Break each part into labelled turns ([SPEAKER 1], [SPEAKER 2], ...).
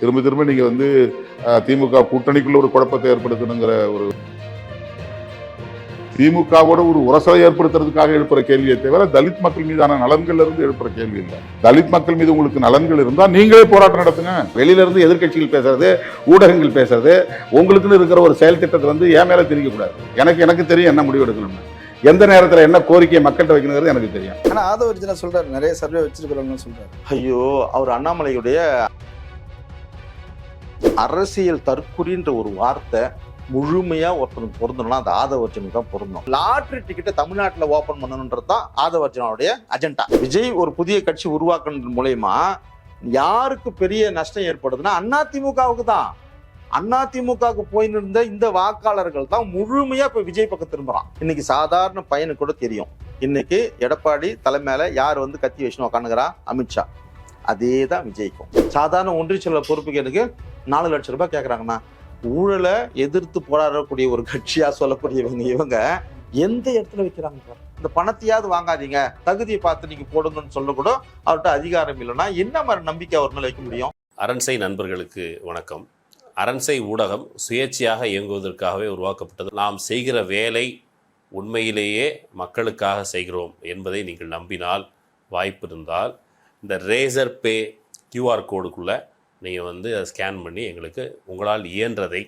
[SPEAKER 1] திரும்ப திரும்ப நீங்க வந்து திமுக கூட்டணிக்குள்ள ஒரு குழப்பத்தை ஏற்படுத்தணுங்கிற ஒரு திமுகவோட ஒரு உரசலை ஏற்படுத்துறதுக்காக எழுப்புற கேள்வியை தவிர தலித் மக்கள் மீதான நலன்கள்ல இருந்து எழுப்புற கேள்வி இல்லை. தலித் மக்கள் மீது உங்களுக்கு நலன்கள் இருந்தா நீங்களே போராட்டம் நடத்துங்க.
[SPEAKER 2] வெளியில இருந்து எதிர்க்கட்சிகள் பேசுறது ஊடகங்கள் பேசுறது உங்களுக்குன்னு இருக்கிற ஒரு செயல் திட்டத்தை வந்து என் மேல திரிக்க கூடாது. எனக்கு எனக்கு தெரியும் என்ன முடிவு எடுக்கணும்னு. எந்த நேரத்துல என்ன கோரிக்கையை மக்கள்கிட்ட வைக்கணுங்கிறது எனக்கு தெரியும்.
[SPEAKER 3] ஆனா ஆதவர்ஜனா சொல்றாரு நிறைய சர்வே வச்சிருக்கிறவங்க சொல்றாரு.
[SPEAKER 4] ஐயோ அவர் அண்ணாமலையுடைய அரசியல் தற்குறின்ற ஒரு வார்த்தை முழுமையாக ஒருத்தனுக்கு பொருந்தணும்னா அந்த ஆதவர்ஜனுக்கு தான் பொருந்தும். லாட்ரி டிக்கெட்டை தமிழ்நாட்டில் ஓப்பன் பண்ணணுன்றது தான் ஆதவர்ஜனோடைய அஜெண்டா விஜய் ஒரு புதிய கட்சி உருவாக்குறது மூலயமா யாருக்கு பெரிய நஷ்டம் ஏற்படுதுன்னா அதிமுகவுக்கு தான். அதிமுகவுக்கு போயின்னு இருந்த இந்த வாக்காளர்கள் தான் முழுமையா இப்ப விஜய் பக்கம் திரும்புறான். இன்னைக்கு சாதாரண பையனுக்கு கூட தெரியும். இன்னைக்கு எடப்பாடி தலைமையில யார் வந்து கத்தி வச்சுன்னு உட்காந்துக்கிறா அமித்ஷா. அதே தான் விஜய்க்கும். சாதாரண ஒன்றிய செயலர் பொறுப்புக்கு எனக்கு நாலு லட்சம் ரூபாய் கேட்குறாங்கன்னா ஊழலை எதிர்த்து போராடக்கூடிய ஒரு கட்சியாக சொல்லக்கூடியவங்க இவங்க எந்த இடத்துல வைக்கிறாங்க சார் இந்த பணத்தையாவது வாங்காதீங்க. தகுதியை பார்த்து நீங்கள் போடுங்கன்னு சொல்ல கூட அவர்கிட்ட அதிகாரம் இல்லைன்னா என்ன மாதிரி நம்பிக்கை அவர் மேல வைக்க முடியும்?
[SPEAKER 5] அரண்சை நண்பர்களுக்கு வணக்கம். அரண்சை ஊடகம் சுயேட்சையாக இயங்குவதற்காகவே உருவாக்கப்பட்டது. நாம் செய்கிற வேலை உண்மையிலேயே மக்களுக்காக செய்கிறோம் என்பதை நீங்கள் நம்பினால் வாய்ப்பு இருந்தால் இந்த ரேசர் பே கியூஆர் கோடுக்குள்ளே நீங்கள் வந்து அதை ஸ்கேன் பண்ணி எங்களுக்கு உங்களால் இயன்றதை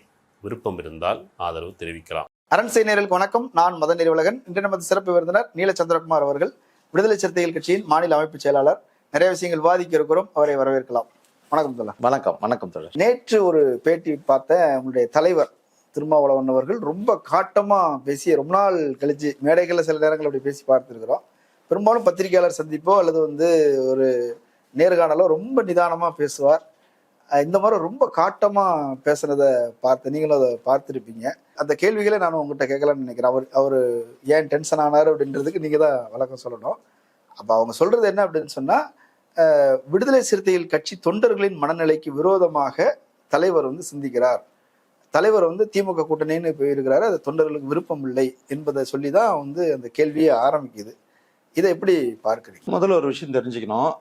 [SPEAKER 5] விருப்பம் இருந்தால் ஆதரவு தெரிவிக்கலாம்.
[SPEAKER 3] அரண்சை நேரலுக்கு வணக்கம். நான் மதன் நிறுவலகன் இன்று நமது சிறப்பு விருந்தினர் நீல சந்திரகுமார் அவர்கள் விடுதலை சிறுத்தைகள் கட்சியின் மாநில அமைப்பு செயலாளர். நிறைய விஷயங்கள் விவாதிக்க இருக்கிறோம் அவரை வரவேற்கலாம். வணக்கம் தோழா
[SPEAKER 4] வணக்கம். வணக்கம் தொடர்
[SPEAKER 3] நேற்று ஒரு பேட்டி பார்த்த உங்களுடைய தலைவர் திருமாவளவன் அவர்கள் ரொம்ப காட்டமா பேசி ரொம்ப நாள் கழிச்சு மேடைகள்ல சில நேரங்கள் அப்படி பேசி பார்த்துருக்கிறோம். பெரும்பாலும் பத்திரிகையாளர் சந்திப்போ அல்லது வந்து ஒரு நேர்காணலோ ரொம்ப நிதானமா பேசுவார். இந்த மாதிரி ரொம்ப காட்டமா பேசுனதை பார்த்து நீங்களும் அதை பார்த்துருப்பீங்க. அந்த கேள்விகளை நான் உங்ககிட்ட கேட்கலாம்னு நினைக்கிறேன். அவர் அவர் ஏன் டென்ஷன் ஆனார் அப்படின்றதுக்கு நீங்க தான் வழக்கம் சொல்லணும். அப்ப அவங்க சொல்றது என்ன அப்படின்னு சொன்னா விடுதலை சிறுத்தைகள் கட்சி தொண்டர்களின் மனநிலைக்கு விரோதமாக தலைவர் வந்து சிந்திக்கிறார். தலைவர் வந்து திமுக கூட்டணின்னு போயிருக்கிறாரு. அது தொண்டர்களுக்கு விருப்பம் இல்லை என்பதை சொல்லி தான் வந்து அந்த கேள்வியே ஆரம்பிக்குது. இதை எப்படி பார்க்குறீங்க?
[SPEAKER 4] முதல்ல ஒரு விஷயம் தெரிஞ்சுக்கணும்.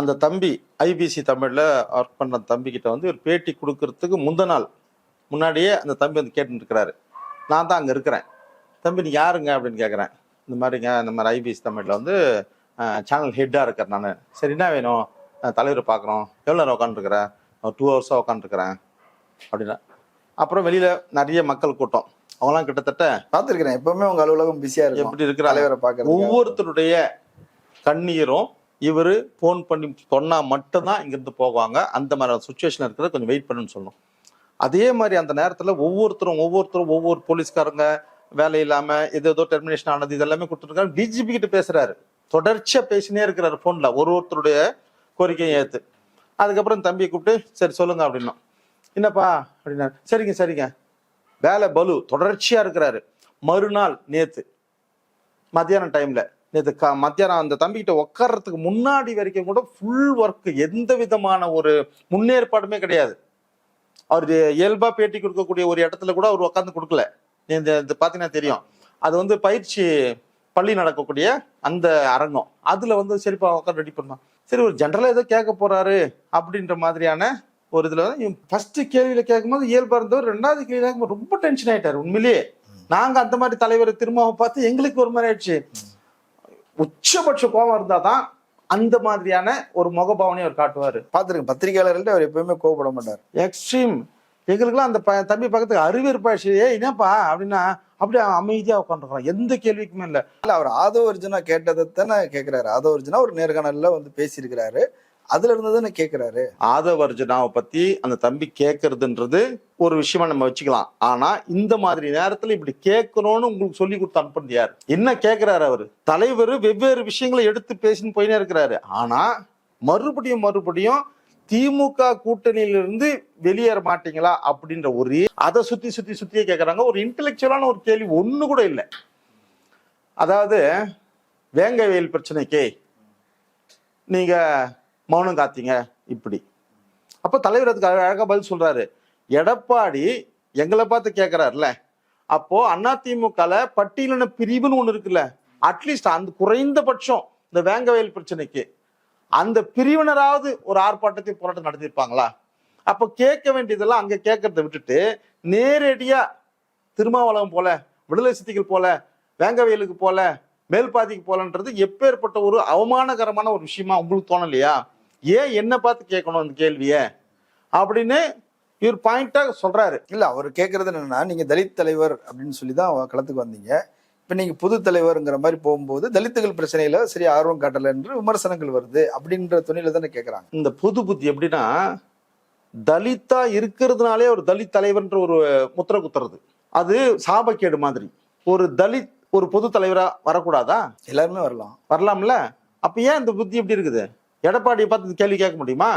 [SPEAKER 4] அந்த தம்பி ஐபிசி தமிழ்ல ஒர்க் பண்ண தம்பி கிட்ட வந்து ஒரு பேட்டி கொடுக்கறதுக்கு முந்த நாள். முன்னாடியே அந்த தம்பி வந்து கேட்டுட்டு இருக்கிறாரு நான் தான் அங்க இருக்கிறேன். தம்பி நீ யாருங்க அப்படின்னு கேட்குறேன் இந்த மாதிரிங்க இந்த மாதிரி ஐபிசி தமிழ்ல வந்து சேனல் ஹெட்டா இருக்கேன் நான். சரி என்ன வேணும்? தலைவரை பார்க்குறோம் எவ்வளோ நேரம் உட்காந்துருக்குறேன் டூ ஹவர்ஸாக உட்காந்துருக்குறேன் அப்படின்னா அப்புறம் வெளியில நிறைய மக்கள் கூட்டம். அவங்களாம் கிட்டத்தட்ட
[SPEAKER 3] பார்த்துருக்கிறேன். எப்பவுமே உங்க அலுவலகம் பிஸியா இருக்கும்.
[SPEAKER 4] எப்படி இருக்கிறாங்க?
[SPEAKER 3] தலைவரை பார்க்கறது
[SPEAKER 4] ஒவ்வொருத்தருடைய கண்ணீரும் இவர் ஃபோன் பண்ணி சொன்னால் மட்டும்தான் இங்கேருந்து போவாங்க. அந்த மாதிரி சுச்சுவேஷன் இருக்கிறத கொஞ்சம் வெயிட் பண்ணுன்னு சொல்லணும். அதே மாதிரி அந்த நேரத்தில் ஒவ்வொருத்தரும் ஒவ்வொருத்தரும் ஒவ்வொரு போலீஸ்காரங்க வேலை இல்லாமல் ஏதோ ஏதோ டெர்மினேஷன் ஆனது இதெல்லாமே கொடுத்துருக்காங்க டிஜிபி கிட்ட பேசுகிறாரு தொடர்ச்சியாக பேசினே இருக்கிறாரு ஃபோனில் ஒரு ஒருத்தருடைய கோரிக்கையை ஏற்று அதுக்கப்புறம் தம்பியை கூப்பிட்டு சரி சொல்லுங்க அப்படின்னா. என்னப்பா? அப்படின்னா சரிங்க சரிங்க. வேலை பலு தொடர்ச்சியாக இருக்கிறாரு. மறுநாள் நேற்று மத்தியானம் டைமில் நேற்று க மத்தியானம் அந்த தம்பிக்கிட்ட உட்கார்றதுக்கு முன்னாடி வரைக்கும் கூட ஃபுல் ஒர்க் எந்த விதமான ஒரு முன்னேற்பாடுமே கிடையாது. அவர் இயல்பா பேட்டி கொடுக்கக்கூடிய ஒரு இடத்துல கூட அவர் உட்காந்து கொடுக்கல. இந்த இது பார்த்தீங்கன்னா தெரியும். அது வந்து பயிற்சி பள்ளி நடக்கக்கூடிய அந்த அரங்கம். அதுல வந்து சரிப்பா உட்காந்து ரெடி பண்ணலாம். சரி ஒரு ஜென்ரலா ஏதோ கேட்க போறாரு அப்படின்ற மாதிரியான ஒரு இதுல ஃபர்ஸ்ட் கேள்வியில கேட்கும்போது இயல்பா இருந்தவர் ரெண்டாவது கேள்வி கேட்கும்போது ரொம்ப டென்ஷன் ஆயிட்டாரு உண்மையிலேயே. நாங்க அந்த மாதிரி தலைவரை திரும்ப பார்த்து எங்களுக்கு ஒரு மாதிரி ஆயிடுச்சு. உச்சபட்ச கோபம் இருந்தாதான் அந்த மாதிரியான ஒரு முகபாவனையை அவர் காட்டுவாரு.
[SPEAKER 3] பார்த்துருக்கேன். பத்திரிகையாளர்கள்ட்ட அவர் எப்பவுமே கோவப்பட மாட்டார்.
[SPEAKER 4] எக்ஸ்ட்ரீம் எங்களுக்குலாம் அந்த ப- தம்பி பக்கத்துக்கு அருவருப்பாயிடுச்சு ஏய் என்னப்பா? அப்படின்னா அப்படியே அமைதியா உட்காந்துருக்கான் எந்த கேள்விக்குமே இல்ல.
[SPEAKER 3] இல்ல அவர் ஆதவ அர்ஜுனா கேட்டதை தானே கேட்கிறாரு ஆதவ அர்ஜுனா ஒரு நேர்காணல்ல வந்து பேசியிருக்கிறாரு. அதுல இருந்து தானே கேட்கிறாரு
[SPEAKER 4] ஆதவர்ஜனாவை பத்தி அந்த தம்பி கேட்கறதுன்றது ஒரு விஷயமா நம்ம வச்சுக்கலாம். ஆனா இந்த மாதிரி நேரத்துல இப்படி கேட்கணும்னு உங்களுக்கு சொல்லி கொடுத்து அனுப்புறது யார்? என்ன கேட்கிறாரு அவரு? தலைவர் வெவ்வேறு விஷயங்களை எடுத்து பேசின்னு போயினே இருக்கிறாரு. ஆனா மறுபடியும் மறுபடியும் திமுக கூட்டணியிலிருந்து வெளியேற மாட்டீங்களா அப்படின்ற ஒரு அதை சுத்தி சுத்தி சுத்தியே கேட்கறாங்க ஒரு இன்டெலெக்சுவலான ஒரு கேள்வி ஒண்ணு கூட இல்லை. அதாவது வேங்க வெயில் பிரச்சனைக்கு நீங்க மௌனம் காத்தீங்க. இப்படி. அப்போ தலைவர் அதுக்கு அழகாக பதில் சொல்கிறாரு எடப்பாடி எங்களை பார்த்து கேட்கிறாருல அப்போ அதிமுகல பட்டியலின பிரிவுன்னு ஒன்று இருக்குல்ல. அட்லீஸ்ட் அந்த குறைந்தபட்சம் இந்த வேங்க வயல் பிரச்சனைக்கு. அந்த பிரிவினராவது ஒரு ஆர்ப்பாட்டத்தை போராட்டம் நடத்தியிருப்பாங்களா? அப்போ கேட்க வேண்டியதெல்லாம் அங்கே கேட்கறத விட்டுட்டு நேரடியாக திருமாவளவன் போல விடுதலை சித்திகள் போல வேங்கவயலுக்கு போல மேல்பாதிக்கு போலன்றது எப்பேற்பட்ட ஒரு அவமானகரமான ஒரு விஷயமா உங்களுக்கு தோணலையா? ஏன் என்ன பார்த்து கேட்கணும் அந்த கேள்விய? அப்படின்னு இவர் பாயிண்டா சொல்றாரு.
[SPEAKER 3] இல்ல அவர் கேட்கறது என்னன்னா நீங்க தலித் தலைவர் அப்படின்னு சொல்லி தான் களத்துக்கு வந்தீங்க. இப்ப நீங்க புது தலைவர்ங்கிற மாதிரி போகும்போது தலித்துகள் பிரச்சனையில சரி ஆர்வம் காட்டல என்று விமர்சனங்கள் வருது அப்படின்ற துணியில தானே கேக்குறாங்க.
[SPEAKER 4] இந்த புது புத்தி எப்படின்னா தலித்தா இருக்கிறதுனாலே ஒரு தலித் தலைவர்ன்ற ஒரு முத்திரை குத்துறது. அது சாபக்கேடு மாதிரி. ஒரு தலித் ஒரு பொது தலைவரா வரக்கூடாதா?
[SPEAKER 3] எல்லாருமே வரலாம்.
[SPEAKER 4] வரலாம்ல? அப்ப ஏன் இந்த புத்தி எப்படி இருக்குது? எடப்பாடியை பார்த்து கேள்வி கேட்க முடியுமா?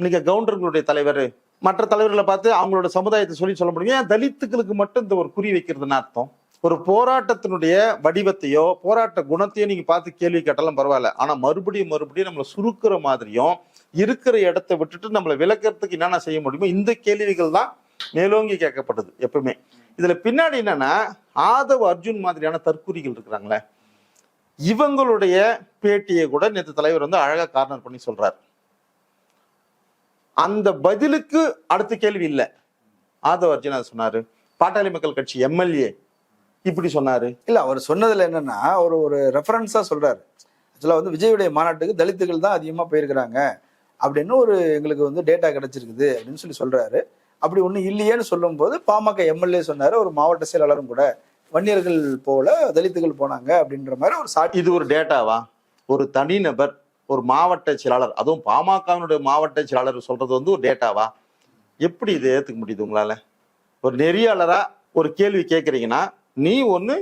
[SPEAKER 4] இன்னைக்கு கவுண்டர்களுடைய தலைவர் மற்ற தலைவர்களை பார்த்து அவங்களோட சமுதாயத்தை சொல்லி சொல்ல முடியும்? ஏன் தலித்துக்களுக்கு மட்டும் இந்த ஒரு குறி வைக்கிறதுன்னு அர்த்தம்? ஒரு போராட்டத்தினுடைய வடிவத்தையோ போராட்ட குணத்தையோ நீங்க பார்த்து கேள்வி கேட்டாலும் பரவாயில்ல. ஆனா மறுபடியும் மறுபடியும் நம்மளை சுருக்குற மாதிரியும் இருக்கிற இடத்தை விட்டுட்டு நம்மளை விளக்கிறதுக்கு என்னென்ன செய்ய முடியுமோ இந்த கேள்விகள் தான் மேலோங்கி கேட்கப்பட்டது எப்பவுமே. இதுல பின்னாடி என்னன்னா ஆதவ் அர்ஜுன் மாதிரியான தற்குறிகள் இருக்கிறாங்களே. இவங்களுடைய பேட்டியை கூட நேற்று தலைவர் வந்து அழகா கார்னர் பண்ணி சொல்றாரு. அந்த பதிலுக்கு அடுத்த கேள்வி இல்லை. ஆதவ் அர்ஜுன் சொன்னாரு. பாட்டாளி மக்கள் கட்சி எம்எல்ஏ இப்படி சொன்னாரு.
[SPEAKER 3] இல்ல அவர் சொன்னதுல என்னன்னா ஒரு ஒரு ரெஃபரன்ஸா சொல்றாரு. ஆக்சுவலா வந்து விஜயுடைய மாநாட்டுக்கு தலித்துகள் தான் அதிகமா போயிருக்கிறாங்க அப்படின்னு ஒரு எங்களுக்கு வந்து டேட்டா கிடைச்சிருக்குது அப்படின்னு சொல்லி சொல்றாரு. அப்படி ஒண்ணு இல்லையேன்னு சொல்லும்போது பாமக எம்எல்ஏ சொன்னாரு. ஒரு மாவட்ட செயலாளரும் கூட வன்னியர்கள் போல தலித்துகள் போனாங்க அப்படின்ற மாதிரி ஒரு சாட்சி.
[SPEAKER 4] இது ஒரு டேட்டாவா ஒரு தனிநபர் ஒரு மாவட்ட செயலாளர் அதுவும் பாமகவினுடைய மாவட்ட செயலாளர் சொல்றது வந்து ஒரு டேட்டாவா எப்படி இதை ஏத்துக்க முடியுது உங்களால? ஒரு நெறியாளரா ஒரு கேள்வி கேட்குறீங்கன்னா நீ ஒண்ணு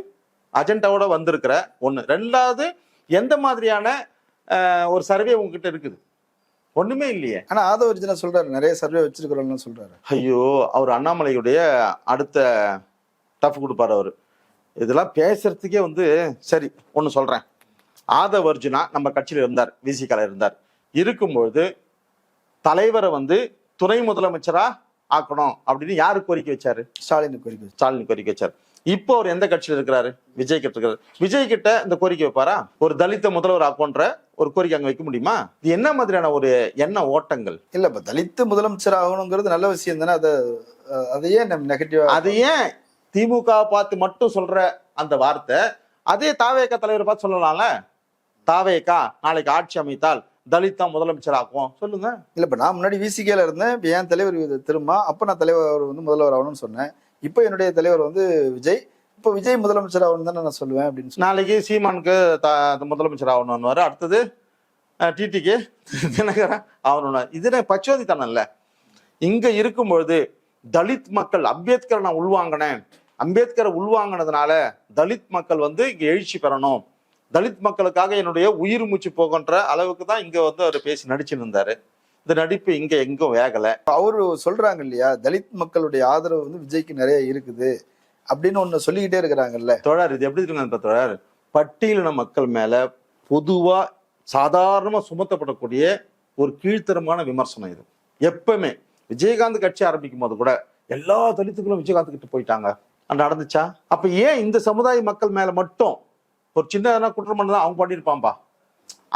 [SPEAKER 4] அஜெண்டாவோட வந்திருக்கிற ஒண்ணு. ரெண்டாவது எந்த மாதிரியான ஒரு சர்வே உங்ககிட்ட இருக்குது? ஒண்ணுமே இல்லையே.
[SPEAKER 3] ஆனா ஆதவர்ஜனா சொல்றாரு. நிறைய சர்வே வச்சிருக்கிறோம்னு சொல்றாரு.
[SPEAKER 4] ஐயோ அவர் அண்ணாமலையுடைய அடுத்த டஃப் கொடுப்பாரு அவர். இதெல்லாம் பேசுறதுக்கே வந்து சரி ஒன்று சொல்றேன். ஆதவ் அர்ஜுனா நம்ம கட்சியில் இருந்தார் விசிகால இருந்தார். இருக்கும்பொழுது தலைவரை வந்து துணை முதலமைச்சரா ஆக்கணும் அப்படின்னு யாரு கோரிக்கை வச்சாரு?
[SPEAKER 3] ஸ்டாலின் கோரிக்கை.
[SPEAKER 4] ஸ்டாலின் கோரிக்கை வச்சார். இப்போ அவர் எந்த கட்சியில் இருக்கிறாரு? விஜய் கிட்ட இருக்கிறாரு. விஜய் கிட்ட இந்த கோரிக்கை வைப்பாரா? ஒரு தலித்த முதல்வர் ஆக்கோன்ற ஒரு கோரிக்கை அங்க வைக்க முடியுமா? இது என்ன மாதிரியான ஒரு எண்ண ஓட்டங்கள்?
[SPEAKER 3] இல்ல இப்ப தலித்து முதலமைச்சர் ஆகணுங்கிறது நல்ல விஷயம் தானே. அதை அதையே நம்ம நெகட்டிவா
[SPEAKER 4] அது ஏன் திமுக பார்த்து மட்டும் சொல்ற அந்த வார்த்தை அதே தாவேக்கா தலைவரை பார்த்து சொல்லலாம்ல? தாவேக்கா நாளைக்கு ஆட்சி அமைத்தால் தலித் தான் முதலமைச்சர் ஆக்குவோம் சொல்லுங்க.
[SPEAKER 3] இல்ல இப்ப நான் முன்னாடி விசிகேல இருந்தேன். இப்ப என் தலைவர் திரும்ப அப்ப நான் தலைவர் வந்து முதல்வர் ஆகணும்னு சொன்னேன். இப்போ என்னுடைய தலைவர் வந்து விஜய். இப்போ விஜய் முதலமைச்சர் ஆகணும் தானே நான் சொல்லுவேன் அப்படின்னு
[SPEAKER 4] நாளைக்கு சீமானுக்கு முதலமைச்சர் ஆகணும்னு அடுத்தது டிடிக்கு தினகரன் ஆகணும்னு இது பச்சோதித்தனம் இல்ல. இங்க இருக்கும் பொழுது தலித் மக்கள் அம்பேத்கரை நான் உள்வாங்கினேன். அம்பேத்கரை உள்வாங்கினதுனால தலித் மக்கள் வந்து இங்க எழுச்சி பெறணும். தலித் மக்களுக்காக என்னுடைய உயிர் மூச்சு போகின்ற அளவுக்கு தான் இங்க வந்து அவர் பேசி நடிச்சுன்னு இருந்தாரு இந்த நடிப்பு இங்க எங்கும் வேகல.
[SPEAKER 3] அவரு சொல்றாங்க இல்லையா தலித் மக்களுடைய ஆதரவு வந்து விஜய்க்கு நிறைய இருக்குது அப்படின்னு ஒண்ணு சொல்லிக்கிட்டே இருக்கிறாங்கல்ல.
[SPEAKER 4] தோழர் இது எப்படி இருக்கு தோழர்? பட்டியலின மக்கள் மேல பொதுவா சாதாரணமா சுமத்தப்படக்கூடிய ஒரு கீழ்த்தரமான விமர்சனம் இது. எப்பவுமே விஜயகாந்த் கட்சி ஆரம்பிக்கும் போது கூட எல்லா தலித்துகளும் விஜயகாந்த் கிட்ட போயிட்டாங்க. நடந்துச்சா? அப்ப ஏன் இந்த சமுதாய மக்கள் மேல மட்டும் ஒரு சின்ன எதனா குற்றம் பண்ணதான் அவங்க பண்ணியிருப்பான்பா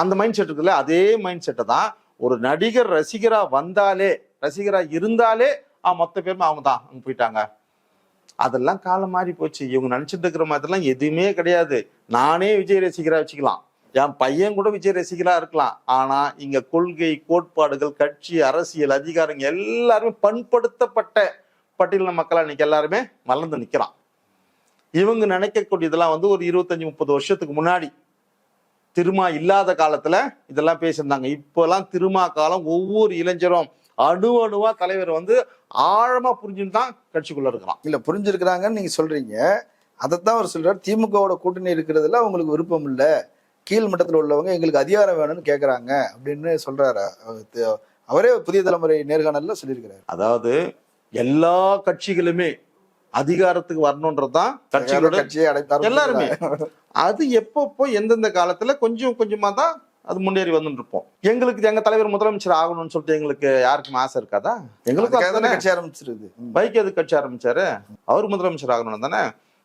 [SPEAKER 4] அந்த மைண்ட் செட் இருக்குல்ல அதே மைண்ட் செட்டை தான் ஒரு நடிகர் ரசிகராக வந்தாலே ரசிகராக இருந்தாலே மொத்த பேருமே அவங்க தான் அங்கே போயிட்டாங்க. அதெல்லாம் காலம் மாறி போச்சு. இவங்க நினச்சிட்டு இருக்கிற மாதிரிலாம் எதுவுமே கிடையாது. நானே விஜய் ரசிகராக வச்சுக்கலாம். என் பையன் கூட விஜய் ரசிகராக இருக்கலாம். ஆனால் இங்கே கொள்கை கோட்பாடுகள் கட்சி அரசியல் அதிகாரங்க எல்லாருமே பண்படுத்தப்பட்ட பட்டியலின மக்களா இன்னைக்கு எல்லாருமே மலர்ந்து நிற்கிறான் இவங்க நினைக்கக்கூடியதெல்லாம் வந்து ஒரு இருபத்தஞ்சு முப்பது வருஷத்துக்கு முன்னாடி. திருமா இல்லாத காலத்துல இதெல்லாம் பேசியிருந்தாங்க. இப்போலாம் திருமா காலம் ஒவ்வொரு இளைஞரும் அணு அணுவா தலைவர் வந்து ஆழமா புரிஞ்சுன்னு தான் கட்சிக்குள்ள இருக்கிறான்.
[SPEAKER 3] இல்ல புரிஞ்சிருக்கிறாங்கன்னு நீங்க சொல்றீங்க. அதைத்தான் அவர் சொல்றாரு. திமுகவோட கூட்டணி இருக்கிறதுல அவங்களுக்கு விருப்பம் இல்ல. கீழ் மட்டத்துல உள்ளவங்க எங்களுக்கு அதிகாரம் வேணும்னு கேக்குறாங்க அப்படின்னு சொல்றாரு. அவரே புதிய தலைமுறை நேர்காணல்ல சொல்லியிருக்கிறாரு.
[SPEAKER 4] அதாவது எல்லா கட்சிகளுமே அதிகாரத்துக்கு வரணுன்றதுதான் கட்சிகளோட
[SPEAKER 3] கட்சியை அடைத்தார்
[SPEAKER 4] எல்லாருமே. அது எப்பப்போ எந்தெந்த காலத்துல கொஞ்சம் கொஞ்சமா தான் அது முன்னேறி வந்துட்டு இருப்போம். எங்களுக்கு எங்க தலைவர் முதலமைச்சர் ஆகணும்னு சொல்லிட்டு எங்களுக்கு யாருக்கும் ஆசை இருக்காதா?
[SPEAKER 3] தானே
[SPEAKER 4] அதுதானே.
[SPEAKER 3] கட்சி ஆரம்பிச்சிருது.
[SPEAKER 4] பைக் எது கட்சி ஆரம்பிச்சாரு? அவர் முதலமைச்சர் ஆகணும் தானே.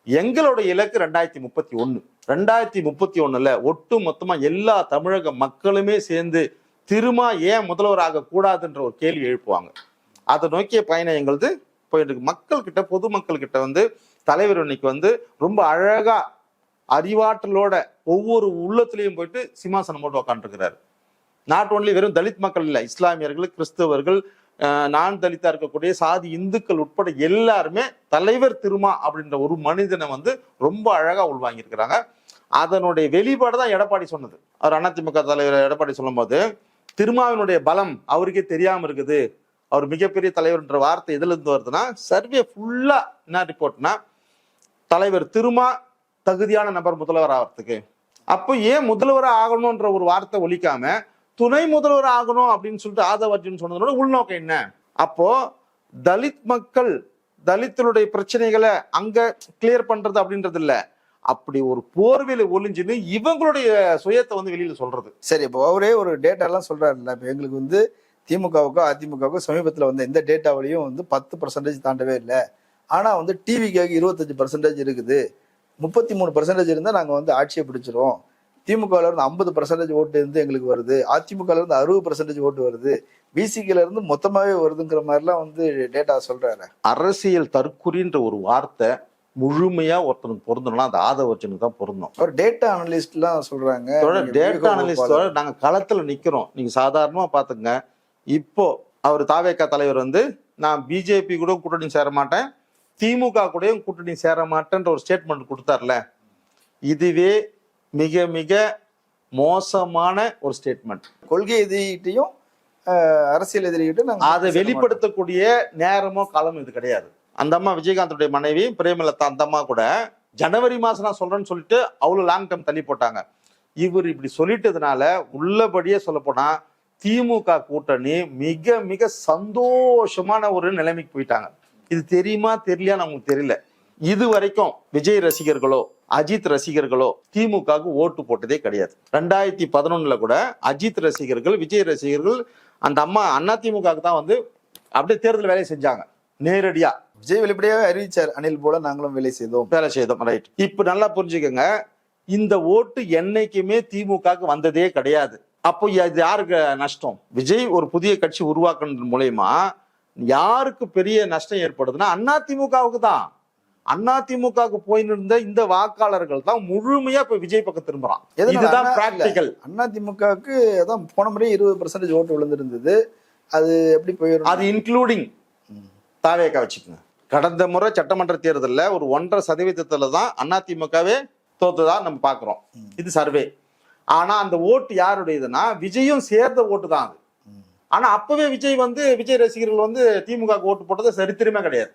[SPEAKER 4] எங்களோட இலக்கு ரெண்டாயிரத்தி முப்பத்தி ஒண்ணு ரெண்டாயிரத்தி முப்பத்தி ஒண்ணுல ஒட்டு மொத்தமா எல்லா தமிழக மக்களுமே சேர்ந்து திருமா ஏன் முதல்வர் ஆக கூடாதுன்ற ஒரு கேள்வி எழுப்புவாங்க. அதை நோக்கிய பயணம் எங்களுது. போயிட்டு இருக்கு மக்கள் கிட்ட பொதுமக்கள் கிட்ட வந்து தலைவர் இன்னைக்கு வந்து ரொம்ப அழகா அறிவாற்றலோட ஒவ்வொரு உள்ளத்திலையும் போயிட்டு சிம்மாசனம் போட்டு உக்காந்துருக்கிறாரு. நாட் ஒன்லி வெறும் தலித் மக்கள் இல்லை இஸ்லாமியர்கள் கிறிஸ்தவர்கள் நான் தலித்தா இருக்கக்கூடிய சாதி இந்துக்கள் உட்பட எல்லாருமே தலைவர் திருமா அப்படின்ற ஒரு மனிதனை வந்து ரொம்ப அழகா உள்வாங்கியிருக்கிறாங்க. அதனுடைய வெளிப்பாடு தான் எடப்பாடி சொன்னது. அவர் அதிமுக தலைவர் எடப்பாடி சொல்லும்போது திருமாவினுடைய பலம் அவருக்கே தெரியாம இருக்குது. அவர் மிகப்பெரிய தலைவர்ன்ற வார்த்தை எதுல இருந்து வருதுன்னா சர்வே ஃபுல்லா என்ன ரிப்போர்ட்னா தலைவர் திருமா தகுதியான நபர் முதல்வர் ஆகிறதுக்கு அப்போ ஏன் முதல்வராக ஆகணும்ன்ற ஒரு வார்த்தை ஒழிக்காம துணை முதல்வர் ஆகணும் அப்படின்னு சொல்லிட்டு ஆதவ அர்ஜுன் சொன்னதோட உள்நோக்கம் என்ன? அப்போ தலித் மக்கள் தலித்துடைய பிரச்சனைகளை அங்க கிளியர் பண்றது அப்படின்றது இல்ல. அப்படி ஒரு போர்வையில ஒளிஞ்சுன்னு இவங்களுடைய சுயத்தை வந்து வெளியில சொல்றது.
[SPEAKER 3] சரி இப்போ அவரே ஒரு டேட்டா எல்லாம் சொல்றாருல்ல. இப்போ எங்களுக்கு வந்து திமுகவுக்கோ அதிமுகவுக்கோ சமீபத்தில் வந்து எந்த டேட்டாவிலையும் வந்து பத்து பர்சன்டேஜ் தாண்டவே இல்லை. ஆனால் வந்து டிவிக்காக இருபத்தஞ்சு பர்சன்டேஜ் இருக்குது. முப்பத்தி மூணு பர்சன்டேஜ் இருந்தால் நாங்கள் வந்து ஆட்சியை பிடிச்சிரும் திமுகவில் இருந்து ஐம்பது பர்சன்டேஜ் ஓட்டு இருந்து எங்களுக்கு வருது. அதிமுகவில் இருந்து அறுபது பர்சன்டேஜ் ஓட்டு வருது. பிசிக்கில இருந்து மொத்தமாகவே வருதுங்கிற மாதிரிலாம் வந்து டேட்டா சொல்றாரு.
[SPEAKER 4] அரசியல் தற்குறின்ற ஒரு வார்த்தை முழுமையா ஒருத்தனுக்கு பொருந்தணும்னா அந்த ஆதவ அர்ஜுனுக்கு தான் பொருந்தும்.
[SPEAKER 3] அவர் டேட்டா அனலிஸ்ட்லாம் சொல்றாங்க. நீங்க
[SPEAKER 4] டேட்டா அனலிஸ்டோட
[SPEAKER 3] கோபாலன்.
[SPEAKER 4] நாங்க களத்துல நிக்கிறோம். நீங்க சாதாரணமா பாத்துங்க இப்போ அவர் தாவேக்கா தலைவர் வந்து நான் பிஜேபி கூட கூட்டணி சேர மாட்டேன். திமுக கூடயும் கூட்டணி சேர மாட்டேன்ற ஒரு ஸ்டேட்மெண்ட் கொடுத்தார்ல. இதுவே மிக மிக மோசமான ஒரு ஸ்டேட்மெண்ட்
[SPEAKER 3] கொள்கை எதிரிகிட்டையும் அரசியல் எதிரிகிட்டையும் நாங்க
[SPEAKER 4] அதை. வெளிப்படுத்தக்கூடிய நேரமோ காலமும் இது கிடையாது. அந்த அம்மா விஜயகாந்தோடைய மனைவி பிரேமலதா அந்த அம்மா கூட ஜனவரி மாசம் நான் சொல்றேன்னு சொல்லிட்டு அவ்வளவு லாங் டைம் தள்ளி போட்டாங்க. இவர் இப்படி சொல்லிட்டதுனால உள்ளபடியே சொல்ல போனா திமுக கூட்டணி மிக மிக சந்தோஷமான ஒரு நிலைமைக்கு போயிட்டாங்க. இது தெரியுமா தெரியலையா நமக்கு தெரியல. இது வரைக்கும் விஜய் ரசிகர்களோ அஜித் ரசிகர்களோ திமுகவுக்கு ஓட்டு போட்டதே கிடையாது. ரெண்டாயிரத்தி பதினொன்னுல கூட அஜித் ரசிகர்கள் விஜய் ரசிகர்கள் அந்த அம்மா அதிமுகவுக்கு தான் வந்து அப்படியே தேர்தல் வேலையை செஞ்சாங்க. நேரடியா.
[SPEAKER 3] விஜய் வெளிப்படையாவே அறிவிச்சார் அனில் போல நாங்களும் வேலை செய்தோம்.
[SPEAKER 4] வேலை செய்தோம் ரைட் இப்ப நல்லா புரிஞ்சுக்கங்க இந்த ஓட்டு என்னைக்குமே திமுகவுக்கு வந்ததே கிடையாது. அப்போ இது யாருக்கு நஷ்டம்? விஜய் ஒரு புதிய கட்சி உருவாக்குறது மூலயமா யாருக்கு பெரிய நஷ்டம் ஏற்படுதுன்னா அண்ணா திமுகவுக்கு தான். அண்ணா திமுகவுக்கு போயின்னு இருந்த இந்த வாக்காளர்கள் தான் முழுமையா இப்ப விஜய் பக்கம் திரும்புறான்? இதுதான் பிராக்டிக்கல்
[SPEAKER 3] அண்ணா திமுகவுக்கு அதான் போன முறையும் இருபது பர்சன்டேஜ் ஓட்டு விழுந்திருந்தது. அது எப்படி போயிடும்
[SPEAKER 4] அது இன்க்ளூடிங் தாவேக்கா வச்சுக்கோங்க. கடந்த முறை சட்டமன்ற தேர்தல்ல ஒரு ஒன்றரை சதவீதத்துல தான் அதிமுகவே தோத்ததா நம்ம பாக்குறோம். இது சர்வே ஆனா அந்த ஓட்டு யாருடையதுன்னா விஜயும் சேர்ந்த ஓட்டு தான் அது. ஆனா அப்பவே விஜய் வந்து விஜய் ரசிகர்கள் வந்து திமுக ஓட்டு போட்டது சரித்திரமே கிடையாது.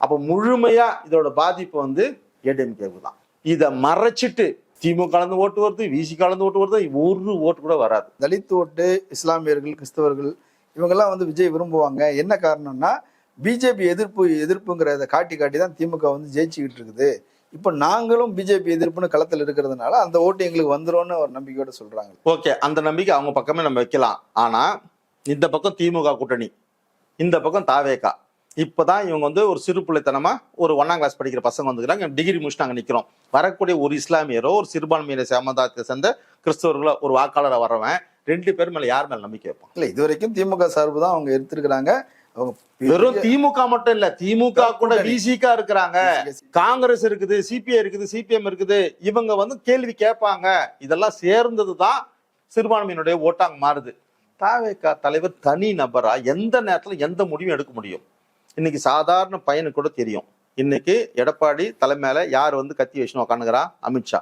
[SPEAKER 4] அப்ப முழுமையா இதோட பாதிப்பு வந்து ஏடிஎம்கேவுக்கு தான் இதை மறைச்சிட்டு திமுக கலந்து ஓட்டு வருது விசி கலந்து ஓட்டு வருது ஒரு ஓட்டு கூட வராது.
[SPEAKER 3] தலித் ஓட்டு இஸ்லாமியர்கள் கிறிஸ்தவர்கள் இவங்கெல்லாம் வந்து விஜய் விரும்புவாங்க. என்ன காரணம்னா பிஜேபி எதிர்ப்பு எதிர்ப்புங்கிறத காட்டி காட்டி தான் திமுக வந்து ஜெயிச்சுக்கிட்டு இருக்குது. இப்போ நாங்களும் பிஜேபி எதிர்ப்புன்னு களத்தில் இருக்கிறதுனால அந்த ஓட்டு எங்களுக்கு வந்துரும்னு ஒரு நம்பிக்கையோட சொல்றாங்க.
[SPEAKER 4] ஓகே அந்த நம்பிக்கை அவங்க பக்கமே நம்ம வைக்கலாம். ஆனா இந்த பக்கம் திமுக கூட்டணி இந்த பக்கம் தாவேக்கா இப்பதான் இவங்க வந்து ஒரு சிறு பிள்ளைத்தனமா ஒரு ஒன்னாம் கிளாஸ் படிக்கிற பசங்க வந்துக்கிறாங்க டிகிரி முடிச்சுட்டு நாங்க நிக்கிறோம். வரக்கூடிய ஒரு இஸ்லாமியரோ ஒரு சிறுபான்மையின சமுதாயத்தை சேர்ந்த கிறிஸ்தவர்களோ ஒரு வாக்காளரை வரவன் ரெண்டு பேர் மேல யார் மேல நம்பிக்கை வைப்பான்?
[SPEAKER 3] இல்ல இது வரைக்கும் திமுக சார்பு தான் அவங்க எடுத்திருக்கிறாங்க.
[SPEAKER 4] வெறும் திமுக மட்டும் இல்ல திமுக கூட. விசிகா இருக்கிறாங்க. காங்கிரஸ் இருக்குது சிபிஐ இருக்குது சிபிஎம் இருக்குது. இவங்க வந்து கேள்வி கேட்பாங்க. இதெல்லாம் சேர்ந்தது தான் சிறுபான்மையினுடைய ஓட்டாங்க மாறுது. தாவேக்கா தலைவர் தனி நபரா எந்த நேரத்துல எந்த முடிவும் எடுக்க முடியும்? இன்னைக்கு சாதாரண பையனுக்கு கூட தெரியும். இன்னைக்கு எடப்பாடி தலைமையில யார் வந்து கத்தி வச்சுன்னு உட்காந்துக்கிறா அமித்ஷா.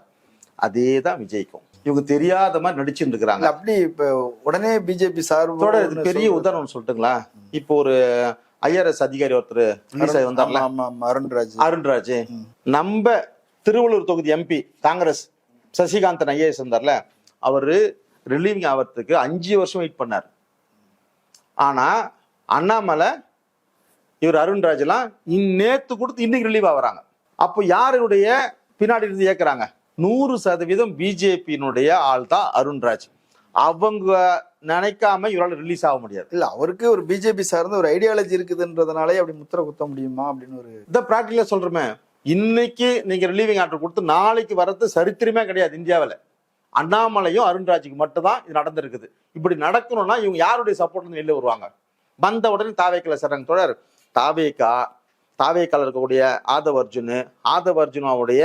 [SPEAKER 4] அதே தான் விஜய்க்கும். இவங்க தெரியாத மாதிரி நடிச்சுட்டு இருக்கிறாங்க.
[SPEAKER 3] அப்படி இப்ப உடனே பிஜேபி சார்பு
[SPEAKER 4] இதோட இது பெரிய உதாரணம் சொல்லட்டுங்களா? இப்போ ஒரு ஐஆர்எஸ் அதிகாரி ஒருத்தர் ரிலீஸ் ஆகி வந்தார்ல?
[SPEAKER 3] அருண்ராஜ்.
[SPEAKER 4] அருண்ராஜ் நம்ம திருவள்ளூர் தொகுதி எம்பி காங்கிரஸ் சசிகாந்தன் ஐஏஎஸ் இருந்தார்ல அவரு ரிலீவிங் ஆகிறதுக்கு அஞ்சு வருஷம் வெயிட் பண்ணார். ஆனா அண்ணாமலை இவர் அருண்ராஜ் எல்லாம் நேத்து கொடுத்து இன்னைக்கு ரிலீவ் ஆகுறாங்க. அப்போ யாருடைய பின்னாடி இருந்து இயக்குறாங்க நூறு சதவீதம் பிஜேபியினுடைய ஆள் தான் அருண்ராஜ் அவங்க நினைக்காம இவரால் ரிலீஸ் ஆக முடியாது.
[SPEAKER 3] இல்ல அவருக்கு ஒரு பிஜேபி சார்ந்த ஒரு ஐடியாலஜி இருக்குதுன்றதுனாலே அப்படி முத்திரை குத்த முடியுமா அப்படின்னு ஒரு
[SPEAKER 4] இந்த பிராக்டிகலா சொல்றேமே. இன்னைக்கு நீங்க ரிலீவிங் ஆர்டர் கொடுத்து நாளைக்கு வர்றது சரித்திரமே கிடையாது இந்தியாவில். அண்ணாமலையும் அருண்ராஜுக்கு மட்டும்தான் இது நடந்திருக்குது. இப்படி நடக்கணும்னா இவங்க யாருடைய சப்போர்ட் வெளில வருவாங்க. வந்த உடனே தாவேக்கில் சேர்றாங்க தொடர் தாவேக்கா தாவேக்கால இருக்கக்கூடிய ஆதவ அர்ஜுன் ஆதவ அர்ஜுனாவுடைய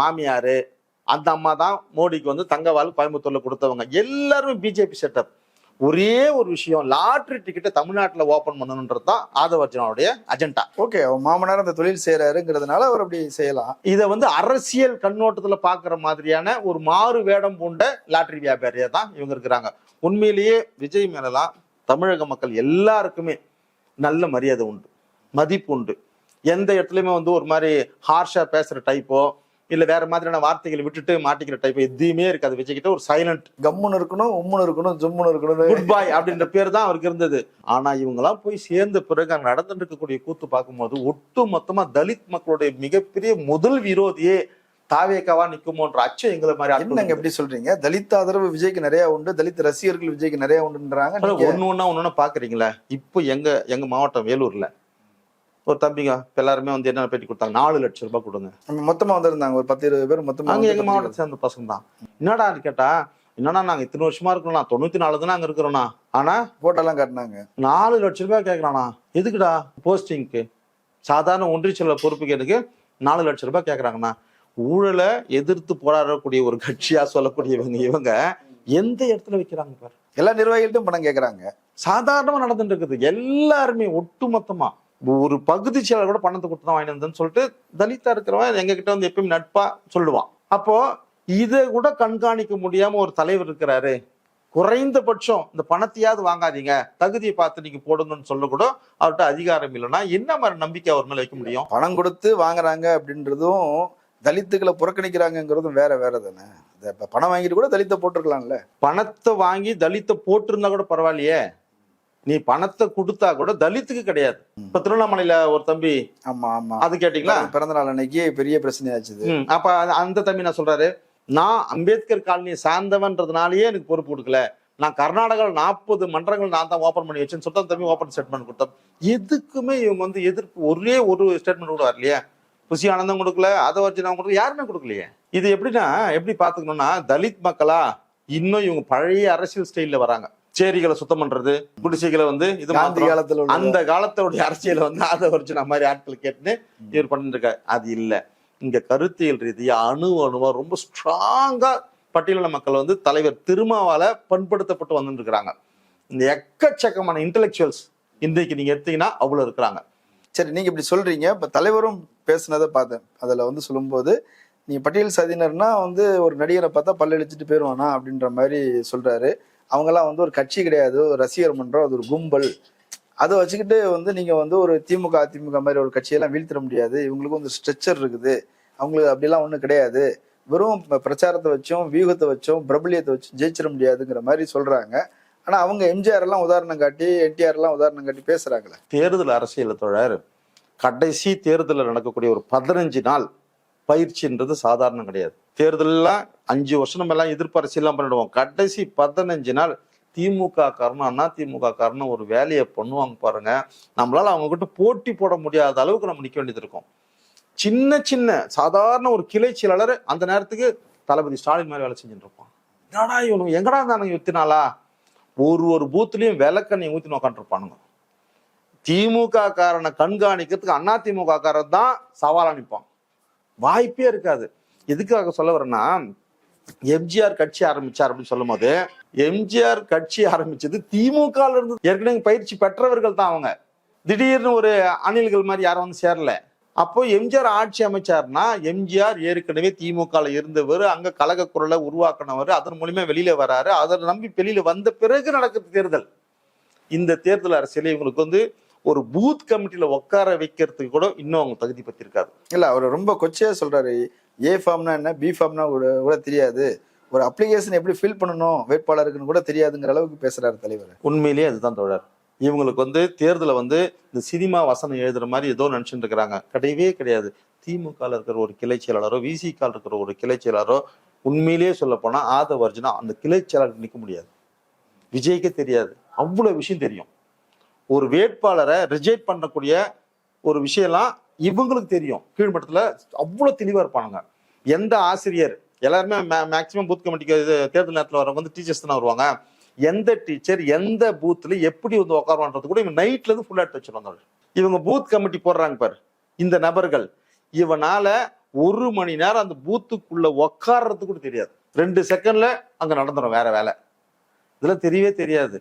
[SPEAKER 4] மாமியாரு அந்த அம்மா தான் மோடிக்கு வந்து தங்கவாள் கோயம்புத்தூர்ல கொடுத்தவங்க. எல்லாருமே பிஜேபி செட்டப். ஒரே ஒரு விஷயம் லாட்ரி டிக்கெட்டை தமிழ்நாட்டுல ஓபன் பண்ணணுன்றது தான் ஆதவ அர்ஜுனாவுடைய அஜெண்டா
[SPEAKER 3] ஓகே மாமனார் அந்த தொழில் செய்யறாருங்கிறதுனால அவர் அப்படி செய்யலாம்.
[SPEAKER 4] இதை வந்து அரசியல் கண்ணோட்டத்துல பாக்குற மாதிரியான ஒரு மாறு வேடம் பூண்ட லாட்டரி வியாபாரியா தான் இவங்க இருக்கிறாங்க. உண்மையிலேயே விஜய் மேலலாம் தமிழக மக்கள் எல்லாருக்குமே நல்ல மரியாதை உண்டு மதிப்பு உண்டு. எந்த இடத்துலயுமே வந்து ஒரு மாதிரி ஹார்ஷா பேசுற டைப்போ இல்ல வேற மாதிரியான வார்த்தைகளை விட்டுட்டு மாட்டிக்கிற டைப் எதுவுமே இருக்காது. விஜய் கிட்ட ஒரு சைலண்ட்
[SPEAKER 3] கம்முன்னு இருக்கணும் உம்முன்னு இருக்கணும் ஜும்முன்னு இருக்கணும்.
[SPEAKER 4] குட் பாய் அப்படின்ற பேர் தான் அவருக்கு இருந்தது. ஆனா இவங்கெல்லாம் போய் சேர்ந்த பிறகு அங்க நடந்துட்டு இருக்கக்கூடிய கூத்து பார்க்கும்போது ஒட்டு மொத்தமா தலித் மக்களுடைய மிகப்பெரிய முதல் விரோதியே தாவேக்காவா நிக்குமோன்ற அச்சம் எங்களை மாதிரி
[SPEAKER 3] என்னங்க எப்படி சொல்றீங்க? தலித் ஆதரவு விஜய்க்கு நிறைய உண்டு தலித் ரசிகர்கள் விஜய்க்கு நிறைய உண்டுன்றாங்க
[SPEAKER 4] ஒண்ணா ஒண்ணு ஒண்ணா பாக்குறீங்களா? இப்போ எங்க எங்க மாவட்டம் வேலூர்ல. ஒரு தம்பிங்க எல்லாருமே வந்து என்ன பேட்டி கொடுத்தாங்க? நாலு லட்சம் ரூபாய் கொடுங்க.
[SPEAKER 3] நம்ம மொத்தமா வந்திருந்தாங்க ஒரு பத்து இருபது பேர் மொத்தமா
[SPEAKER 4] அங்க
[SPEAKER 3] வந்து
[SPEAKER 4] எங்க
[SPEAKER 3] பத்திரிக்கை-
[SPEAKER 4] மாவட்டத்தை சேர்ந்த பசங்க தான். என்னடான்னு கேட்டா என்னடா நாங்க இத்தனை வருஷமா இருக்கோம்னா தொண்ணூத்தி நாலு தான் அங்க இருக்கிறோம்னா? ஆனா
[SPEAKER 3] போட்டோலாம் காட்டினாங்க.
[SPEAKER 4] நாலு லட்ச ரூபாய் கேக்குறானா? எதுக்குடா? போஸ்டிங்க்கு. சாதாரண ஒன்றிய செல்ல பொறுப்புக்கு எனக்கு நாலு லட்ச ரூபாய் கேக்குறாங்கண்ணா. ஊழலை எதிர்த்து போராடக்கூடிய ஒரு கட்சியா சொல்லக்கூடியவங்க இவங்க எந்த இடத்துல வைக்கிறாங்க பாரு?
[SPEAKER 3] எல்லா நிர்வாகிகள்ட்டும் பணம் கேக்குறாங்க.
[SPEAKER 4] சாதாரணமா நடந்துட்டு இருக்குது. எல்லாருமே ஒட்டுமொத்தமா ஒரு பகுதி செயலர் கூட பணத்தை கொடுத்து தான் வாங்கிட்டு வந்தேன்னு சொல்லிட்டு தலித்தா இருக்கிறவன் எங்க கிட்ட வந்து எப்பயும் நட்பா சொல்லுவான். அப்போ இதை கூட கண்காணிக்க முடியாம ஒரு தலைவர் இருக்கிறாரு. குறைந்தபட்சம் இந்த பணத்தையாவது வாங்காதீங்க. தகுதியை பார்த்து நீங்க போடுங்கன்னு சொல்ல கூட அவர்கிட்ட அதிகாரம் இல்லைன்னா என்ன மாதிரி நம்பிக்கை அவர் மேல வைக்க முடியும்?
[SPEAKER 3] பணம் கொடுத்து வாங்குறாங்க அப்படின்றதும் தலித்துக்களை புறக்கணிக்கிறாங்கங்கிறதும் வேற வேற தானே. பணம் வாங்கிட்டு கூட தலித்தை போட்டிருக்கலாம்ல.
[SPEAKER 4] பணத்தை வாங்கி தலித்தை போட்டிருந்தா கூட பரவாயில்லையே. நீ பணத்தை கொடுத்தா கூட தலித்துக்கு கிடையாது. இப்ப திருவண்ணாமலையில ஒரு தம்பி
[SPEAKER 3] ஆமா ஆமா.
[SPEAKER 4] அது கேட்டீங்களா?
[SPEAKER 3] பிறந்த நாள் அன்னைக்கு பெரிய பிரச்சனையாச்சு இது.
[SPEAKER 4] ம், அப்ப அந்த- தம்பி நான் சொல்றாரு? நான் அம்பேத்கர் காலனியை சார்ந்தவன்றதுனாலயே எனக்கு பொறுப்பு கொடுக்கல. நான் கர்நாடகாவில் நாற்பது மன்றங்கள் நான் தான் ஓபன் பண்ணி வச்சேன்னு சொல்லிட்டு தம்பி ஓபன் ஸ்டேட்மெண்ட் கொடுத்தோம் எதுக்குமே இவங்க வந்து எதிர்ப்பு ஒரே ஒரு ஸ்டேட்மெண்ட் கூட வரலையே. புசி ஆனந்தம் கொடுக்கல அதை வச்சு நான் கொடுக்கல யாருமே கொடுக்கலையே. இது எப்படின்னா எப்படி பாத்துக்கணும்னா தலித் மக்களா இன்னும் இவங்க பழைய அரசியல் ஸ்டைல்ல வராங்க. சேரிகளை சுத்தம் பண்றது குடிசைகளை வந்து இது.
[SPEAKER 3] காலத்துல
[SPEAKER 4] அந்த காலத்தோடைய அரசியலை வந்து அதை வச்சு நம்ம மாதிரி ஆட்கள் கேட்டுன்னு இவர் பண்ணிட்டு இருக்காரு அது இல்ல. இங்க கருத்தியல் ரீதியா அணு அணுவா ரொம்ப ஸ்ட்ராங்கா பட்டியலின மக்கள் வந்து தலைவர் திருமாவால பண்படுத்தப்பட்டு வந்துட்டு இருக்கிறாங்க இந்த எக்கச்சக்கமான இன்டெலெக்சுவல்ஸ் இன்றைக்கு நீங்க எடுத்தீங்கன்னா அவ்வளவு இருக்கிறாங்க.
[SPEAKER 3] சரி நீங்க இப்படி சொல்றீங்க. இப்ப தலைவரும் பேசுனதை பார்த்தேன். அதுல வந்து சொல்லும்போது நீ பட்டியல் சாதியினர்னா வந்து ஒரு நடிகரை பார்த்தா பல்லடிச்சுட்டு போயிருவானா அப்படின்ற மாதிரி சொல்றாரு. அவங்கெல்லாம் வந்து ஒரு கட்சி கிடையாது ஒரு ரசிகர் மன்றம் அது ஒரு கும்பல். அதை வச்சுக்கிட்டு வந்து நீங்க வந்து ஒரு திமுக அதிமுக மாதிரி ஒரு கட்சியெல்லாம் வீழ்த்திட முடியாது. இவங்களுக்கு வந்து ஸ்ட்ரெச்சர் இருக்குது. அவங்களுக்கு அப்படிலாம் ஒன்றும் கிடையாது. வெறும் பிரச்சாரத்தை வச்சும் வியூகத்தை வச்சும் பிரபலியத்தை வச்சும் ஜெயிச்சிட முடியாதுங்கிற மாதிரி சொல்றாங்க. ஆனா அவங்க எம்ஜிஆர் எல்லாம் உதாரணம் காட்டி என்டிஆர் எல்லாம் உதாரணம் காட்டி பேசுறாங்களே.
[SPEAKER 4] தேர்தல் அரசியல் தோழர் கடைசி தேர்தலில் நடக்கக்கூடிய ஒரு பதினஞ்சு நாள் பயிற்சின்றது சாதாரணம் கிடையாது. தேர்தல்லாம் அஞ்சு வருஷம் நம்ம எல்லாம் எதிர்ப்பு அரசியல்லாம் பண்ணிடுவோம். கடைசி பதினஞ்சு நாள் திமுக காரணம் அண்ணா திமுக காரணம் ஒரு வேலையை பண்ணுவாங்க பாருங்க. நம்மளால அவங்க கிட்ட போட்டி போட முடியாத அளவுக்கு நம்ம நிற்க வேண்டியது இருக்கும். சின்ன சின்ன சாதாரண ஒரு கிளை செயலாளர் அந்த நேரத்துக்கு தளபதி ஸ்டாலின் மாதிரி வேலை செஞ்சுட்டு இருப்பான். என்னடா இவனும் எங்கடா இருந்தானுங்க வித்தினாலா ஒரு ஒரு பூத்துலயும் விளக்கண்ணை ஊத்தி உட்காந்துருப்பானுங்க திமுக காரனை கண்காணிக்கிறதுக்கு அண்ணா திமுக காரன் தான் சவால் அனுப்பான் வாய்ப்பே இருக்காது. எதுக்காக சொல்ல வரேன்னா எம்ஜிஆர் கட்சி ஆரம்பிச்சார் அப்படின்னு சொல்லும் போது எம்ஜிஆர் கட்சி ஆரம்பிச்சது திமுக இருந்து. ஏற்கனவே பயிற்சி பெற்றவர்கள் தான் அவங்க. திடீர்னு ஒரு அணில்கள் மாதிரி யாரும் வந்து சேரல. அப்போ எம்ஜிஆர் ஆட்சி அமைச்சார்னா எம்ஜிஆர் ஏற்கனவே திமுக இருந்தவர் அங்க கழக குரலை உருவாக்கினவர் அதன் மூலியமா வெளியில வராரு. அதை நம்பி வெளியில வந்த பிறகு நடக்குது தேர்தல். இந்த தேர்தல் அரசியல் இவங்களுக்கு வந்து ஒரு பூத் கமிட்டியில உட்கார வைக்கிறதுக்கு கூட இன்னும் அவங்க தகுதி பத்திருக்காது.
[SPEAKER 3] இல்ல அவர் ரொம்ப கொச்சையா சொல்றாரு. ஏ ஃபார்ம்னா என்ன பி ஃபார்ம்னா கூட தெரியாது. ஒரு அப்ளிகேஷன் எப்படி ஃபில் பண்ணணும் வேட்பாளருக்குன்னு கூட தெரியாதுங்கிற அளவுக்கு பேசுறாரு தலைவர்.
[SPEAKER 4] உண்மையிலேயே அதுதான் தோழர். இவங்களுக்கு வந்து தேர்தலை வந்து இந்த சினிமா வசனம் எழுதுற மாதிரி ஏதோ நினைச்சுட்டு இருக்கிறாங்க. கிடையவே கிடையாது. திமுக இருக்கிற ஒரு கிளை செயலாளரோ விசிகால இருக்கிற ஒரு கிளை செயலாளரோ உண்மையிலேயே சொல்ல போனா ஆதவ அர்ஜுனா அந்த கிளை செயலாளர் நிற்க முடியாது. விஜய்க்கே தெரியாது. அவ்வளவு விஷயம் தெரியும். ஒரு வேட்பாளரை ரிஜெக்ட் பண்ணக்கூடிய ஒரு விஷயம்லாம் இவங்களுக்கு தெரியும். கீழ்மட்டத்தில் அவ்வளோ தெளிவாக இருப்பானுங்க. எந்த ஆசிரியர் எல்லாருமே மேக்சிமம் பூத் கமிட்டிக்கு தேர்தல் நேரத்தில் வரவங்க வந்து டீச்சர்ஸ் தானே வருவாங்க. எந்த டீச்சர் எந்த பூத்தில் எப்படி வந்து உட்காருவான்றது கூட இவங்க நைட்ல இருந்து எடுத்து வச்சிருவாங்க இவங்க பூத் கமிட்டி போடுறாங்க பாரு இந்த நபர்கள். இவனால ஒரு மணி நேரம் அந்த பூத்துக்குள்ள உட்கார்றது கூட தெரியாது. ரெண்டு செகண்ட்ல அங்க நடந்துடும் வேற வேலை. இதெல்லாம் தெரியவே தெரியாது.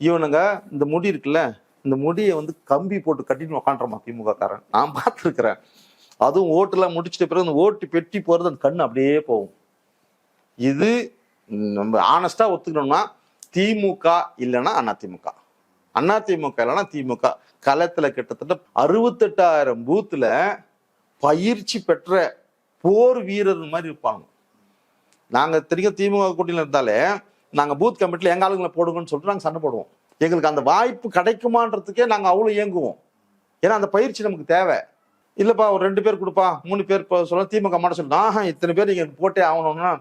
[SPEAKER 4] இவனுங்க இந்த முடி இருக்குல்ல இந்த முடியை வந்து கம்பி போட்டு கட்டின்னு உக்காண்டுறமா திமுக காரன் நான் பார்த்துருக்குறேன். அதுவும் ஓட்டுலாம் முடிச்சிட்ட பிறகு அந்த ஓட்டு பெட்டி போகிறது அந்த கண் அப்படியே போகும். இது நம்ம ஆனஸ்டாக ஒத்துக்கணும்னா திமுக இல்லைன்னா அதிமுக. அதிமுக இல்லைன்னா திமுக. களத்தில் கிட்டத்தட்ட அறுபத்தெட்டாயிரம் பூத்தில் பயிற்சி பெற்ற போர் வீரர் மாதிரி இருப்பாங்க. நாங்கள் தெரியும் திமுக கூட்டியில் இருந்தாலே நாங்கள் பூத் கமிட்டியில் எங்கள் ஆளுங்களை போடுங்கன்னு சொல்லிட்டு நாங்கள் சண்டை போடுவோம். எங்களுக்கு அந்த வாய்ப்பு கிடைக்குமான்றதுக்கே நாங்கள் அவ்வளோ இயங்குவோம். ஏன்னா அந்த பயிற்சி நமக்கு தேவை. இல்லைப்பா ஒரு ரெண்டு பேர் கொடுப்பா மூணு பேர் சொல்ல திமுக மாட்ட சொல்லணும் இத்தனை பேர் நீங்கள் போட்டே ஆகணும்னா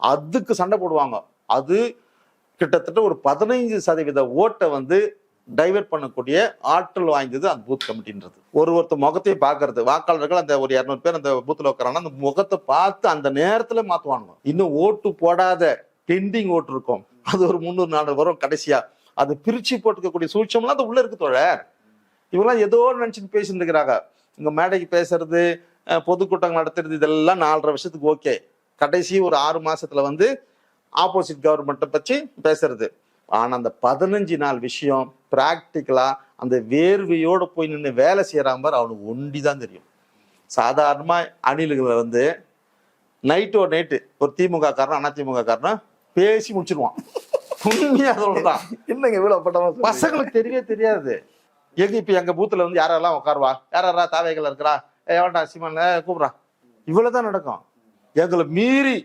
[SPEAKER 4] அதுக்கு சண்டை போடுவாங்க. அது கிட்டத்தட்ட ஒரு பதினைஞ்சு சதவீத ஓட்டை வந்து டைவெர்ட் பண்ணக்கூடிய ஆற்றல் வாய்ந்தது அந்த பூத் கமிட்டின்றது ஒரு ஒருத்தர் முகத்தையும் பார்க்கறது. வாக்காளர்கள் அந்த ஒரு இரநூறு பேர் அந்த பூத்தில் உட்காராங்கன்னா அந்த முகத்தை பார்த்து அந்த நேரத்தில் மாற்றுவானுங்க இன்னும் ஓட்டு போடாத பெண்டிங் ஓட்டு இருக்கும். அது ஒரு முந்நூறு நானூறு வரும் கடைசியா. அது பிரிச்சு போட்டுக்கக்கூடிய சூழ்ச்சம்லாம் அது உள்ள இருக்கு தோழர். இவங்கெல்லாம் ஏதோ நினைச்சுட்டு பேசிட்டு இருக்கிறாங்க இங்க மேடைக்கு பேசுறது பொதுக்கூட்டங்கள் நடத்துறது இதெல்லாம் நாலரை வருஷத்துக்கு ஓகே. கடைசி ஒரு ஆறு மாசத்துல வந்து ஆப்போசிட் கவர்மெண்ட்டை பற்றி பேசுறது. ஆனா அந்த பதினஞ்சு நாள் விஷயம் பிராக்டிக்கலா அந்த வேர்வையோட போய் நின்று வேலை செய்யறான் பாரு அவனுக்கு ஒண்டி தான் தெரியும். சாதாரணமா அணில்களை வந்து நைட்டு ஒரு நைட்டு ஒரு திமுக காரணம் அதிமுக காரணம் பேசி முடிச்சிருவான். உண்மையா சொல்றான்
[SPEAKER 3] என்னங்க இவ்வளவு அப்பட்டமா?
[SPEAKER 4] பசங்களுக்கு தெரியவே தெரியாது. எங்க இப்ப எங்க பூத்துல வந்து யாரெல்லாம் உட்காருவா? யாரா தாவைகள் இருக்கிறா? எவன்டா சிமன் கூப்பிடுறா. இவ்வளவுதான் நடக்கும். எங்களை மீறி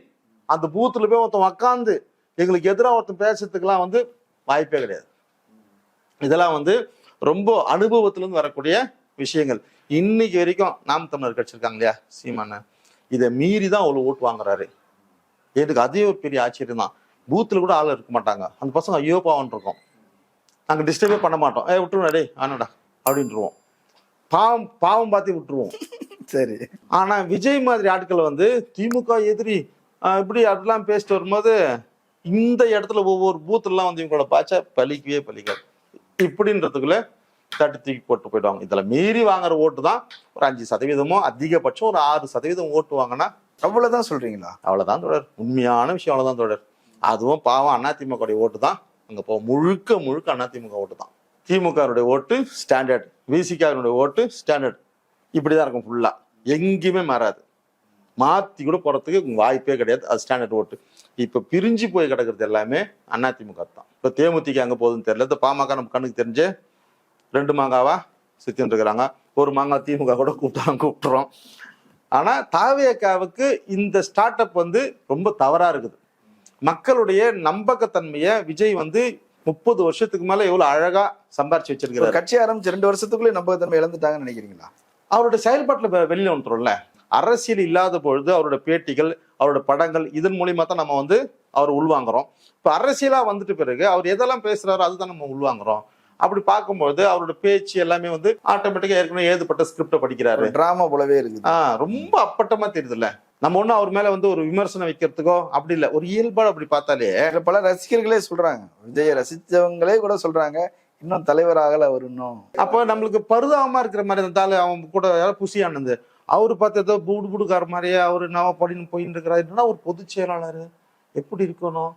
[SPEAKER 4] அந்த பூத்துல போய் ஒருத்தன் உக்காந்து எங்களுக்கு எதிராக ஒருத்தன் பேசுறதுக்கெல்லாம் வந்து வாய்ப்பே கிடையாது. இதெல்லாம் வந்து ரொம்ப அனுபவத்துல இருந்து வரக்கூடிய விஷயங்கள். இன்னைக்கு வரைக்கும் நாம் தமிழர் கட்சி இருக்காங்க இல்லையா சீமான இதை மீறி தான் அவ்வளவு ஓட்டு வாங்குறாரு. எனக்கு அதே ஒரு பெரிய ஆச்சரியம் தான் பூத்துல கூட ஆள் இருக்க மாட்டாங்க. அந்த பசங்க ஐயோ பாவம் இருக்கும். நாங்க டிஸ்டர்பே பண்ண மாட்டோம். ஏ விட்டுருவோம் டேய் ஆனாடா அப்படின்ட்டுருவோம். பாவம் பாவம் பார்த்து விட்டுருவோம்.
[SPEAKER 3] சரி.
[SPEAKER 4] ஆனா விஜய் மாதிரி ஆட்கள் வந்து திமுக எதிரி இப்படி அதெல்லாம் பேசிட்டு வரும்போது இந்த இடத்துல ஒவ்வொரு பூத்துலாம் வந்து இவங்களோட பாச்சா பலிக்கவே பலிக்காது இப்படின்றதுக்குள்ள தட்டு தூக்கி போட்டு போயிடுவாங்க. இதுல மீறி வாங்குற ஓட்டு தான் ஒரு அஞ்சு சதவீதமோ அதிகபட்சம் ஒரு ஆறு சதவீதம் ஓட்டு வாங்கினா
[SPEAKER 3] அவ்வளவுதான் சொல்றீங்களா?
[SPEAKER 4] அவ்வளவுதான் தொடர் உண்மையான விஷயம் அவ்வளவுதான் தொடர் அதுவும் பாவம் அதிமுக ஓட்டு தான். அங்கே போ முழுக்க முழுக்க அதிமுக ஓட்டு தான். திமுகவுடைய ஓட்டு ஸ்டாண்டர்ட் விசிகாவினுடைய ஓட்டு ஸ்டாண்டர்ட் இப்படிதான் இருக்கும் ஃபுல்லாக எங்கேயுமே மாறாது. மாற்றி கூட போகிறதுக்கு வாய்ப்பே கிடையாது. அது ஸ்டாண்டர்ட் ஓட்டு. இப்போ பிரிஞ்சு போய் கிடக்கிறது எல்லாமே அதிமுக தான். இப்போ தேமுதிக அங்கே போகுதுன்னு தெரியல. இந்த பாமக நம்ம கண்ணுக்கு தெரிஞ்சு ரெண்டு மாங்காவா சுத்தின்னு இருக்கிறாங்க. ஒரு மாங்காய் திமுக கூட கூப்பிட்டாங்க கூப்பிட்றோம் ஆனால் தாவியக்காவுக்கு இந்த ஸ்டார்ட் அப் வந்து ரொம்ப தவறாக இருக்குது. மக்களுடைய நம்பகத்தன்மையை விஜய் வந்து முப்பது வருஷத்துக்கு மேல எவ்வளவு அழகா சம்பாரிச்சு
[SPEAKER 3] ஒரு
[SPEAKER 4] வச்சிருக்கிறாரு.
[SPEAKER 3] கட்சி ஆரம்பிச்சு ரெண்டு வருஷத்துக்குள்ளே நம்பகத்தன்மை இழந்துட்டாங்கன்னு நினைக்கிறீங்களா?
[SPEAKER 4] அவருடைய செயல்பாட்டுல வெளியில வந்துரும்ல அரசியல் இல்லாத பொழுது அவரோட பேட்டிகள் அவரோட படங்கள் இதன் மூலியமா தான் நம்ம வந்து அவர் உள்வாங்குறோம். இப்ப அரசியலா வந்துட்டு பிறகு அவர் எதெல்லாம் பேசுறாரோ அதுதான் நம்ம உள்வாங்குறோம். அப்படி பார்க்கும்போது அவரோட பேச்சு எல்லாமே வந்து ஆட்டோமேட்டிக்கா ஏற்கனவே எழுதப்பட்ட ஸ்கிரிப்ட படிக்கிறாரு.
[SPEAKER 3] டிராமா போலவே இருக்குது.
[SPEAKER 4] ஆஹ் ரொம்ப அப்பட்டமா தெரியுதுல்ல. நம்ம ஒண்ணும் அவர் மேல வந்து ஒரு விமர்சனம் வைக்கிறதுக்கோ அப்படி இல்ல. ஒரு இயல்பாடு அப்படி பார்த்தாலே
[SPEAKER 3] பல ரசிகர்களே சொல்றாங்க. விஜய ரசித்தவங்களே கூட சொல்றாங்க. இன்னும் தலைவர் ஆகல அவர் இன்னும்.
[SPEAKER 4] அப்ப நம்மளுக்கு பருதாபமா இருக்கிற மாதிரி இருந்தாலும் அவன் கூட யாரோ புசியானது அவரு பார்த்து ஏதோ பூடு புடுக்கார மாதிரியே அவரு நான் படின்னு போயின்னு இருக்கிறாரு. என்னன்னா ஒரு பொதுச் செயலாளர்? எப்படி இருக்கணும்?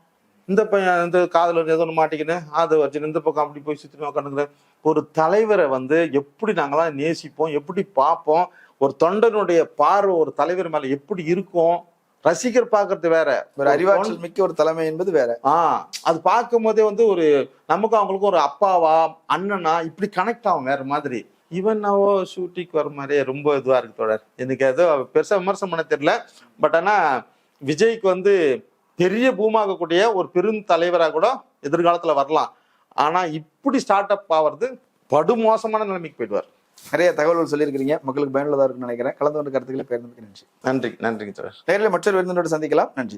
[SPEAKER 4] இந்த பையன் இந்த காதலர் ஏதோ ஒன்று மாட்டிக்கின்னு அது வச்சு இந்த பக்கம் அப்படி போய் சுற்றி உட்காந்துக்கிறேன் ஒரு தலைவரை வந்து எப்படி நாங்களாம் நேசிப்போம் எப்படி பார்ப்போம் ஒரு தொண்டனுடைய பார்வை ஒரு தலைவர் மேல எப்படி இருக்கும்? ரசிகர் பார்க்கறது வேற.
[SPEAKER 3] ஒரு அறிவாற்றல் மிக்க ஒரு தலைமை என்பது வேற.
[SPEAKER 4] ஆஹ் அது பார்க்கும் போதே வந்து ஒரு நமக்கும் அவங்களுக்கும் ஒரு அப்பாவா அண்ணனா இப்படி கனெக்ட் ஆகும் வேற மாதிரி. இவன் நாவோ ஷூட்டிங் வர மாதிரியே ரொம்ப இதுவா இருக்கு தொடர் எனக்கு ஏதோ பெருசா விமர்சனம் பண்ண தெரியல. பட் ஆனா விஜய்க்கு வந்து பெரிய பூமாகக்கூடிய ஒரு பெரும் தலைவரா கூட எதிர்காலத்துல வரலாம். ஆனா இப்படி ஸ்டார்ட் அப் ஆவறது படுமோசமான நிலைமைக்கு போயிடுவார்.
[SPEAKER 3] நிறைய தகவல்கள் சொல்லியிருக்கிறீங்க. மக்களுக்கு பயனுள்ளதா இருக்குன்னு நினைக்கிறேன். கலந்து கொண்ட கருத்துக்களை பேர்ந்ததுக்கு நன்றி.
[SPEAKER 4] நன்றி. நன்றிங்க தொடர்
[SPEAKER 3] நேரில் மற்றொரு விருந்தினோடு சந்திக்கலாம். நன்றி.